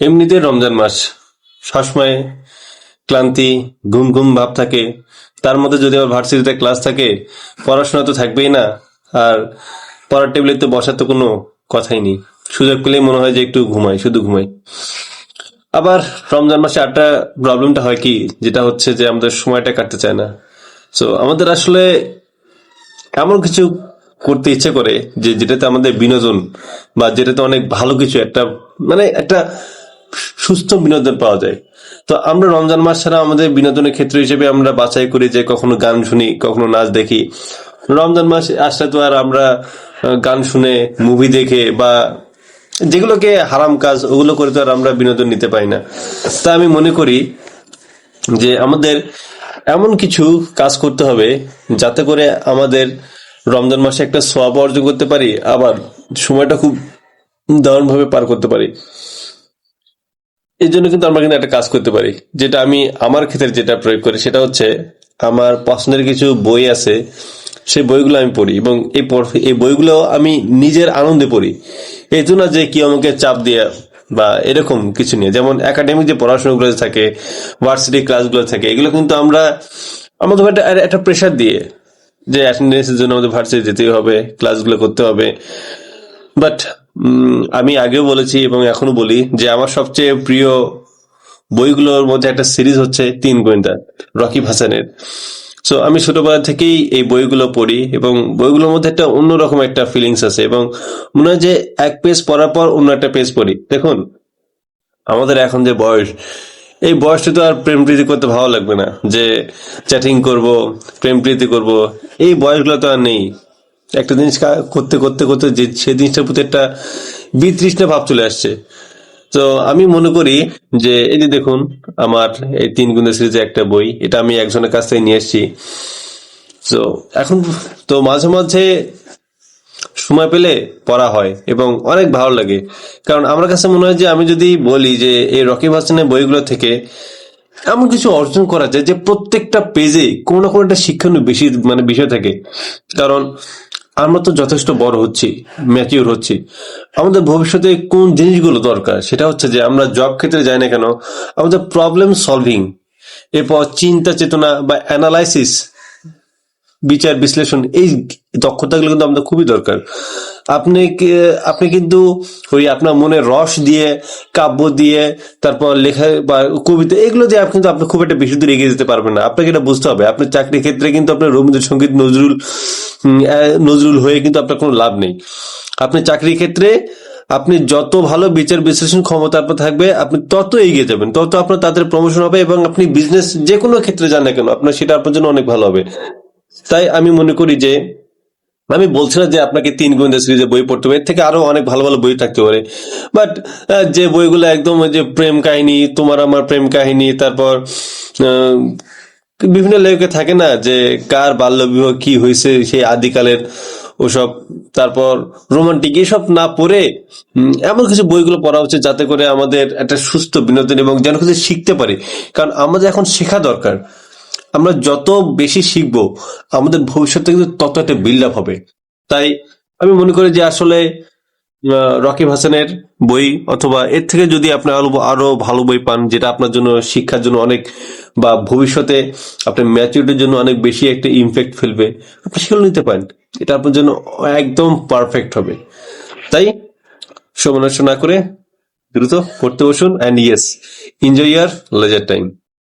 এমনিতে রমজান মাস, সবসময় ক্লান্তি ঘুম ঘুম ভাব থাকে। তার মধ্যে যদি আবার ভার্সিটিতে ক্লাস থাকে, পড়াশোনা তো থাকবেই না, আর পড়ার টেবিলে তো বসার তো কোনো কথাই নেই। সুযোগ পেলেই মনে হয় যে একটু ঘুমাই, শুধু ঘুমাই। আবার রমজান মাসে আটটা প্রবলেমটা হয় কি, যেটা হচ্ছে যে আমাদের সময়টা কাটতে চায় না। তো আমাদের আসলে এমন কিছু করতে ইচ্ছে করে যে যেটাতে আমাদের বিনোদন বা যেটাতে অনেক ভালো কিছু একটা মানে একটা সুস্থ বিনোদন পাওয়া যায়। তো আমরা রমজান মাস ছাড়া আমাদের বিনোদনের ক্ষেত্র হিসেবে আমরা বাছাই করি যে কখনো গান শুনি, কখনো নাচ দেখি। রমজান মাস আসলে তো আর আমরা গান শুনে মুভি দেখে বা যেগুলোকে হারাম কাজ, ওগুলো করে তো আর আমরা বিনোদন নিতে পারি না। তা আমি মনে করি যে আমাদের এমন কিছু কাজ করতে হবে যাতে করে আমাদের রমজান মাসে একটা সোয়াব অর্জন করতে পারি, আবার সময়টা খুব দারুণভাবে পার করতে পারি। এই জন্য কিন্তু আমরা কিন্তু একটা কাজ করতে পারি। যেটা আমি আমার ক্ষেত্রে যেটা প্রয়োগ করি, সেটা হচ্ছে আমার পছন্দের কিছু বই আছে, সেই বইগুলো আমি পড়ি এবং এই এই বইগুলো আমি নিজের আনন্দে পড়ি। এই জন্য যে কি আমাকে চাপ দিয়ে বা এরকম কিছু নিয়ে, যেমন একাডেমিক যে পড়াশোনাগুলো থাকে ভার্সিটি ক্লাসগুলো থাকে, এগুলো কিন্তু আমরা, আমাদের একটা একটা প্রেশার দিয়ে যে অ্যাটেন্ডেন্সের জন্য আমাদের ভার্সিটি যেতেই হবে ক্লাসগুলো করতে হবে। বাট আমি আগেও বলেছি এবং এখনও বলি যে আমার সবচেয়ে প্রিয় বইগুলোর মধ্যে একটা সিরিজ হচ্ছে তিন গোয়েন্দা রকি হাসানের। সো আমি ছোটবেলা থেকেই এই বইগুলো পড়ি এবং বইগুলোর মধ্যে একটা অন্যরকম একটা ফিলিংস আছে এবং মনে হয় যে এক পেজ পড়ার পর অন্য একটা পেজ পড়ি। দেখুন, আমাদের এখন যে বয়স, এই বয়সটা তো আর প্রেম প্রীতি করতে ভালো লাগবে না যে চ্যাটিং করব, প্রেম প্রীতি করব, এই বয়সগুলো তো আর নেই। একটা জিনিস করতে করতে করতে যে সেই জিনিসটার প্রতি একটা বিতৃষ্ণা ভাব চলে আসছে। তো আমি মনে করি যে, এই যে দেখুন, আমার এই তিন গুণের সিরিজে একটা বই, এটা আমি একজনের কাছ থেকে নিয়ে এসেছি। তো এখন, তো মাঝে মাঝে সময় পেলে পড়া হয় এবং অনেক ভালো লাগে। কারণ আমার কাছে মনে হয় যে, আমি যদি বলি যে, এই রকি ভাসানের বইগুলো থেকে এমন কিছু অর্জন করা যায় যে, প্রত্যেকটা পেজে কোনো না কোনো একটা শিক্ষণীয় বেশি মানে বিষয় থাকে। কারণ আমরা তো যথেষ্ট বড় হচ্ছি ম্যাচিওর হচ্ছি। আমাদের ভবিষ্যতে কোন জিনিসগুলো দরকার? সেটা হচ্ছে যে আমরা জব ক্ষেত্রে যাই না কেন, আমাদের প্রবলেম সলভিং এরপর চিন্তা চেতনা বা অ্যানালাইসিস বিচার, বিশ্লেষণ, এই দক্ষতাগুলো কিন্তু আমাদের খুবই দরকার। আপনি আপনি কিন্তু ওই আপনার মনে রস দিয়ে, কাব্য দিয়ে, তারপর লেখা বা কবিতা, এগুলো দিয়ে আপনি কিন্তু আপনি খুব একটা বেশি দূর এগিয়ে যেতে পারবেন না। আপনাকে এটা বুঝতে হবে। আপনার চাকরির ক্ষেত্রে কিন্তু আপনার রবীন্দ্রসঙ্গীত নজরুল নজরুল হয়ে কিন্তু আপনার কোনো লাভ নেই। আপনি চাকরির ক্ষেত্রে, আপনি যত ভালো বিচার, বিশ্লেষণ ক্ষমতা আপনার থাকবে, আপনি তত এগিয়ে যাবেন। তত আপনার তাদের প্রমোশন হবে এবং আপনি বিজনেস যে কোনো ক্ষেত্রে যান না কেন, আপনার সেটা আপনার জন্য অনেক ভালো হবে। তাই আমি মনে করি যে, আমি বলছি না যে আপনাকে তিন গোয়েন্দা সিরিজের বই পড়তে হবে। এর থেকে আরও অনেক ভালো ভালো বই থাকতে পারে। বাট যে বইগুলো একদম যে প্রেম কাহিনী, তোমার আমার প্রেম কাহিনী, তারপর বিভিন্ন লেখকে থাকে না যে কার বাল্য বিবাহ কি হয়েছে, সেই আদিকালের ওসব, তারপর রোমান্টিক এসব না পড়ে এমন কিছু বইগুলো পড়া উচিত যাতে করে আমাদের একটা সুস্থ বিনোদন এবং যেন কিছু শিখতে পারি। কারণ আমাদের এখন শেখা দরকার। আমরা যত বেশি শিখব, আমাদের ভবিষ্যতে কিন্তু তত একটা বিল্ড আপ হবে। তাই আমি মনে করি যে আসলে রকিব হাসানের বই অথবা এর থেকে যদি আপনি আরও আরও ভালো বই পান, যেটা আপনার জন্য শিক্ষার জন্য অনেক বা ভবিষ্যতে আপনার ম্যাচুরিটির জন্য অনেক বেশি একটা ইমপ্যাক্ট ফেলবে, আপনি সেগুলো নিতে পারেন। এটা আপনার জন্য একদম পারফেক্ট হবে। তাই সময় নষ্ট না করে দ্রুত পড়তে বসুন and yes enjoy your leisure time